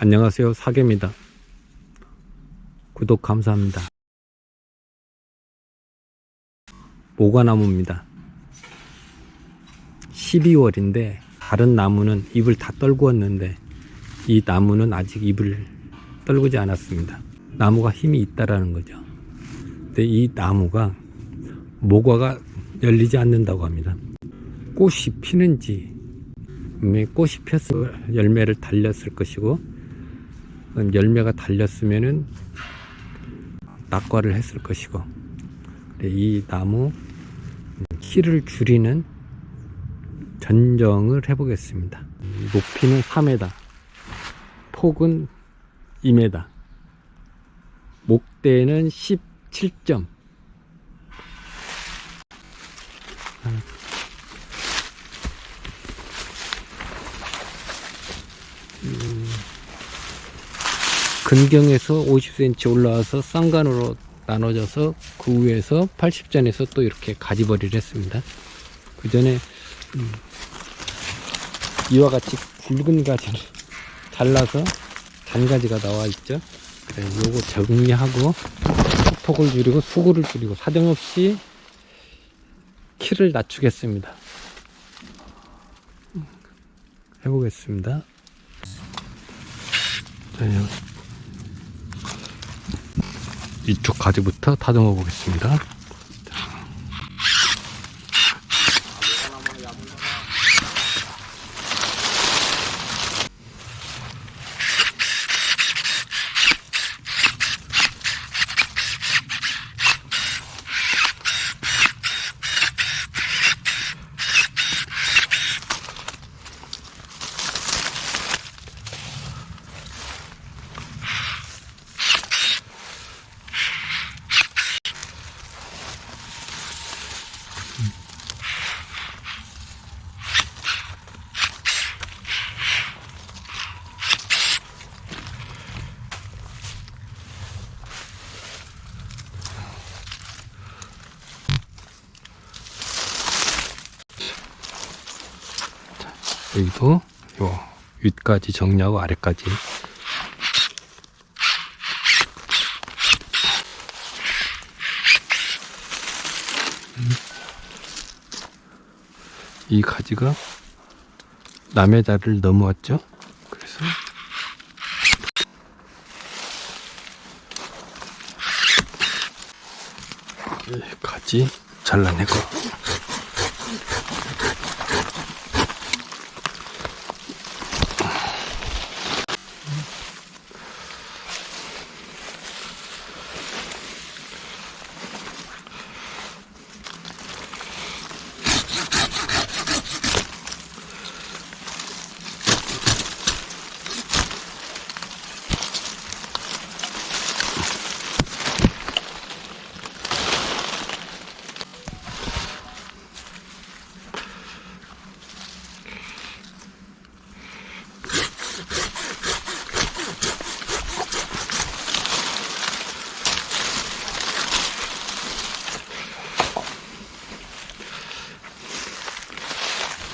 안녕하세요. 사계입니다. 구독 감사합니다. 모과나무입니다. 12월인데 다른 나무는 잎을 다 떨구었는데 이 나무는 아직 잎을 떨구지 않았습니다. 나무가 힘이 있다라는 거죠. 근데 이 나무가 모과가 열리지 않는다고 합니다. 꽃이 피는지 분명히 꽃이 폈을 열매를 달렸을 것이고 열매가 달렸으면은 낙과를 했을 것이고 이 나무 키를 줄이는 전정을 해보겠습니다. 높이는 3m, 폭은 2m, 목대는 17점. 근경에서 50cm 올라와서 쌍간으로 나눠져서 그 위에서 80전에서 또 이렇게 가지버리를 했습니다. 그 전에 음, 이와 같이 굵은 가지를 잘라서 단가지가 나와 있죠. 그래 요거 정리하고 폭을 줄이고 수구를 줄이고 사정없이 키를 낮추겠습니다. 음, 해보겠습니다. 자, 요- 이쪽 가지부터 다듬어 보겠습니다. 여기도 요 윗까지 정리하고 아래까지. 음. 이 가지가 남의 자리를 넘어왔죠? 그래서 이 가지 잘라내고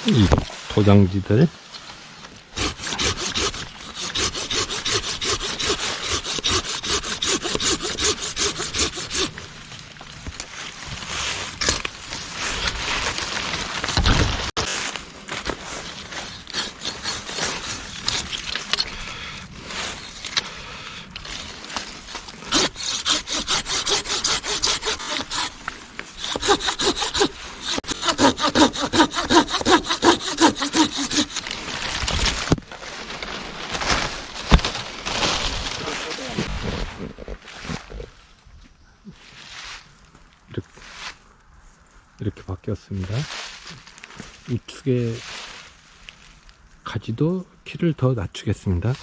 이 도장지들 이렇게 바뀌었습니다. 우측에 가지도 키를 더 낮추겠습니다.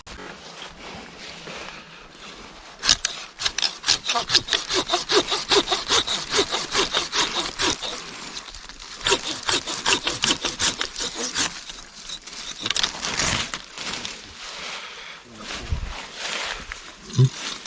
음?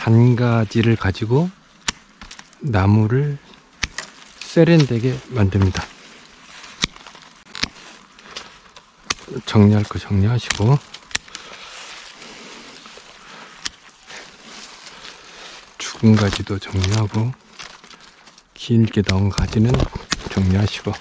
잔가지를 가지고 나무를 세련되게 만듭니다. 정리할 거 정리하시고 죽은 가지도 정리하고 길게 나온 가지는 정리하시고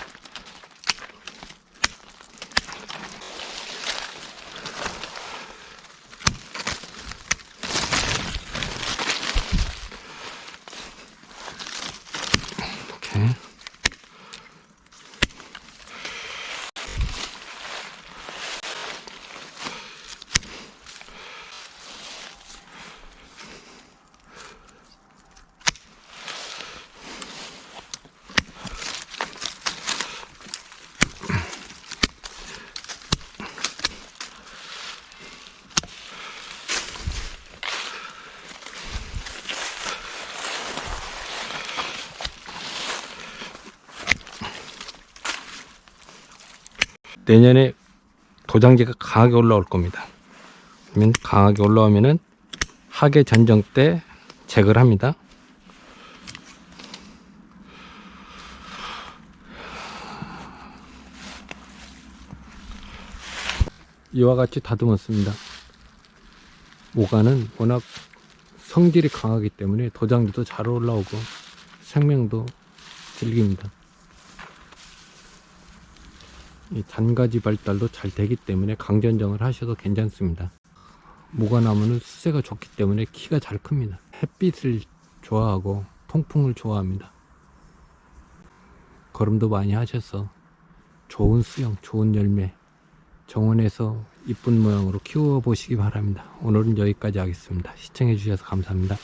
내년에 도장지가 강하게 올라올 겁니다. 그러면 강하게 올라오면은 하계 전정 때 제거를 합니다. 이와 같이 다듬었습니다. 모가는 워낙 성질이 강하기 때문에 도장지도 잘 올라오고 생명도 즐깁니다. 이 잔가지 발달도 잘 되기 때문에 강전정을 하셔도 괜찮습니다. 모가나무는 수세가 좋기 때문에 키가 잘 큽니다. 햇빛을 좋아하고 통풍을 좋아합니다. 걸음도 많이 하셔서 좋은 수영, 좋은 열매 정원에서 이쁜 모양으로 키워 보시기 바랍니다. 오늘은 여기까지 하겠습니다. 시청해 주셔서 감사합니다.